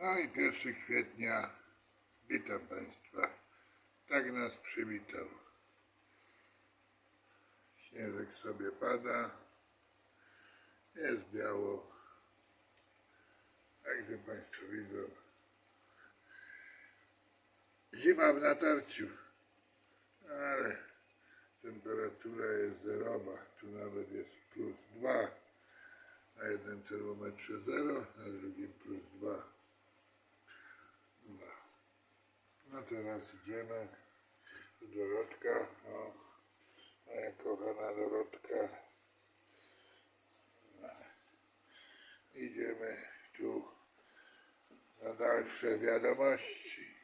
No i 1 kwietnia, witam Państwa. Tak nas przywitał. Śnieżek sobie pada, jest biało. Także Państwo widzą. Zima w natarciu, ale temperatura jest zerowa. Tu nawet jest plus 2. Na jednym termometrze 0, na drugim plus 2. No, no teraz idziemy do Dorotka. O, moja kochana Dorotka. No, idziemy tu na dalsze wiadomości.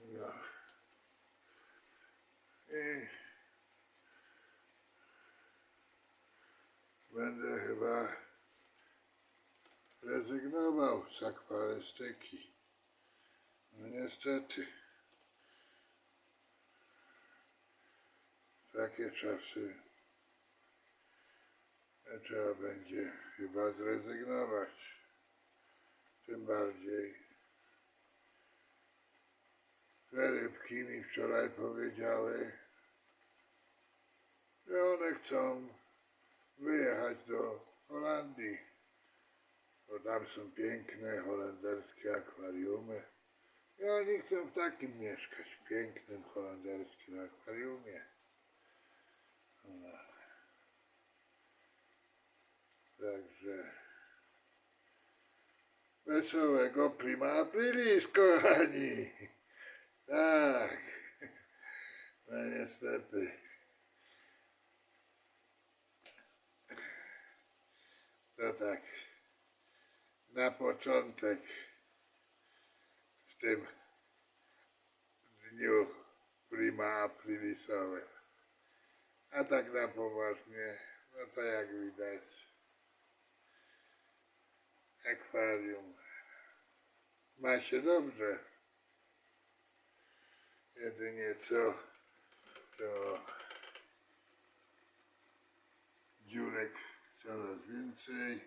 No. I będę chyba rezygnował z akwarystyki. No niestety. Takie czasy trzeba będzie chyba zrezygnować. Tym bardziej, że rybki mi wczoraj powiedziały, że one chcą wyjechać do Holandii, bo tam są piękne holenderskie akwariumy. I oni chcą w takim mieszkać, w pięknym holenderskim akwariumie. No. Także wesołego prima aprilis, kochani. Tak. No niestety. To tak. Na początek w tym dniu prima aprilisowym. A tak na poważnie, no to jak widać, akwarium ma się dobrze. Jedynie co to dziurek coraz więcej,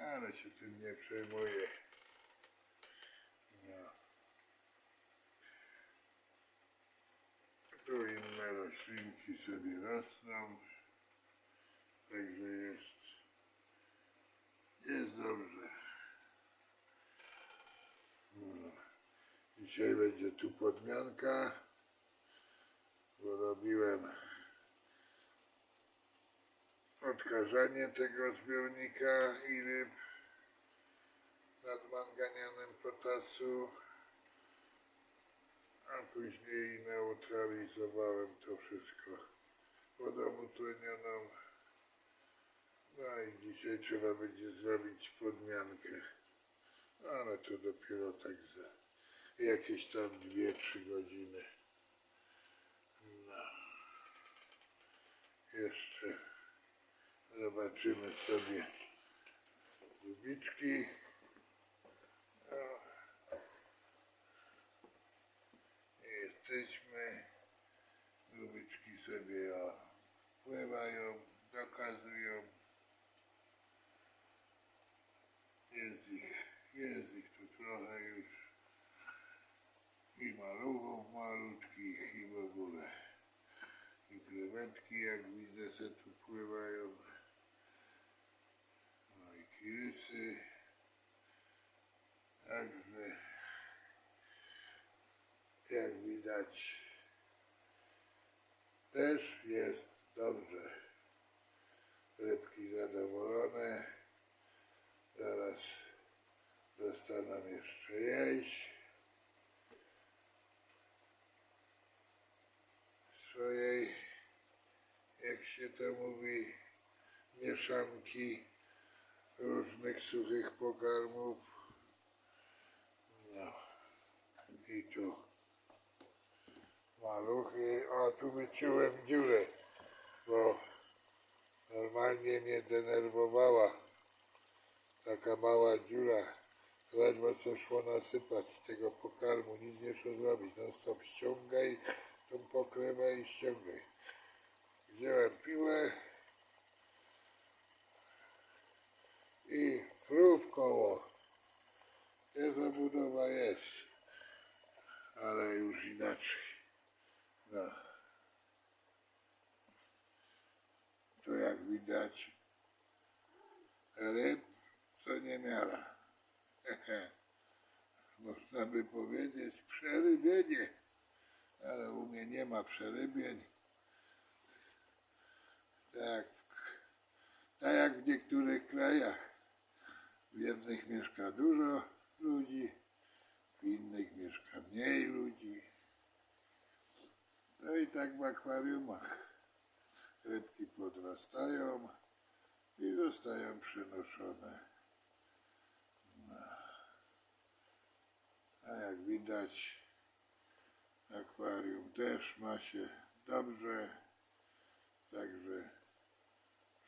ale się tym nie przejmuję. No. Tu inne roślinki sobie rosną, także jest, jest dobrze. No. Dzisiaj będzie tu podmianka, bo robiłem odkażanie tego zbiornika i ryb nadmanganianem potasu, a później neutralizowałem to wszystko wodą utlenioną. No i dzisiaj trzeba będzie zrobić podmiankę, ale to dopiero tak za jakieś tam 2-3 godziny. No. Jeszcze Zobaczymy sobie gubiczki. O. Jesteśmy. Gubiczki sobie o, pływają, dokazują. Jest ich, jest ich tu trochę już. I maluchów malutkich i w ogóle. I krewetki jak widzę se tu pływają. No i kirysy. Także też jest dobrze. Rybki zadowolone. Zaraz dostaną jeszcze jeść. swojej, jak się to mówi, mieszanki różnych suchych pokarmów. No i tu maluchy. O, tu wyciąłem dziurę, bo normalnie mnie denerwowała taka mała dziura. Ledwo co szło nasypać z tego pokarmu, nic nie szło zrobić. Non stop ściągaj tą pokrywę i ściągaj. Wziąłem piłę i prób budowa jest, ale już inaczej. No. Jak widać ryb co nie miara. Można by powiedzieć przerybienie, ale u mnie nie ma przerybień. Tak, tak jak w niektórych krajach. W jednych mieszka dużo ludzi, w innych mieszka mniej ludzi. No i tak w akwariumach. Rybki podrastają i zostają przenoszone. No. A jak widać, akwarium też ma się dobrze, także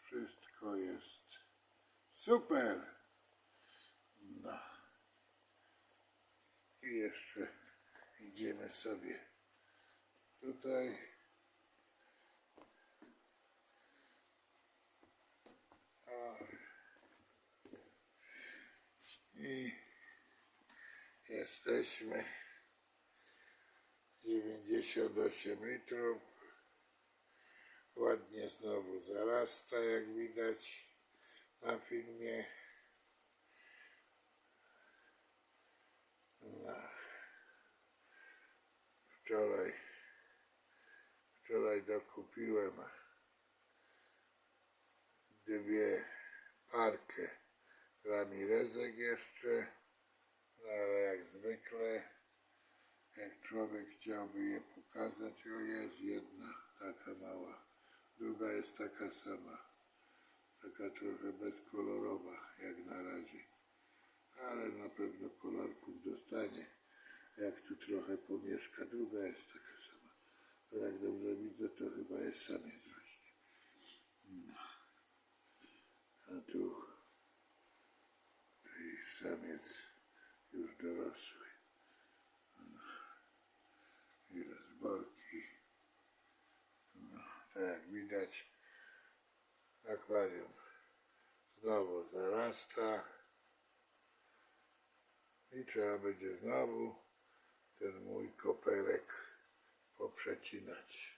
wszystko jest super. No. I jeszcze idziemy sobie tutaj. O. I jesteśmy 98 litrów. Ładnie znowu zarasta, jak widać na filmie. No. Wczoraj, wczoraj dokupiłem dwie parkę. Ramirezek jeszcze, no ale jak zwykle, jak człowiek chciałby je pokazać, o jest jedna taka mała, druga jest taka sama, taka trochę bezkolorowa jak na razie, ale na pewno kolorków dostanie, jak tu trochę pomieszka, druga jest taka sama, to jak dobrze widzę, to chyba jest samiec właśnie. A tu i samiec już dorosły. I rozborki. No, tak jak widać, akwarium znowu zarasta. I trzeba będzie znowu ten mój koperek poprzecinać.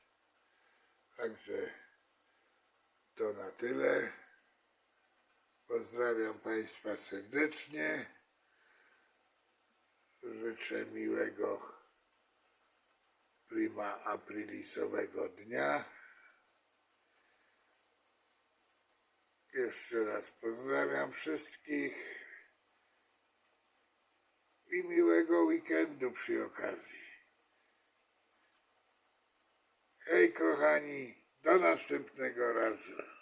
Także to na tyle. Pozdrawiam Państwa serdecznie. Życzę miłego prima aprilisowego dnia. Jeszcze raz pozdrawiam wszystkich i miłego weekendu przy okazji. Kochani, do następnego razu.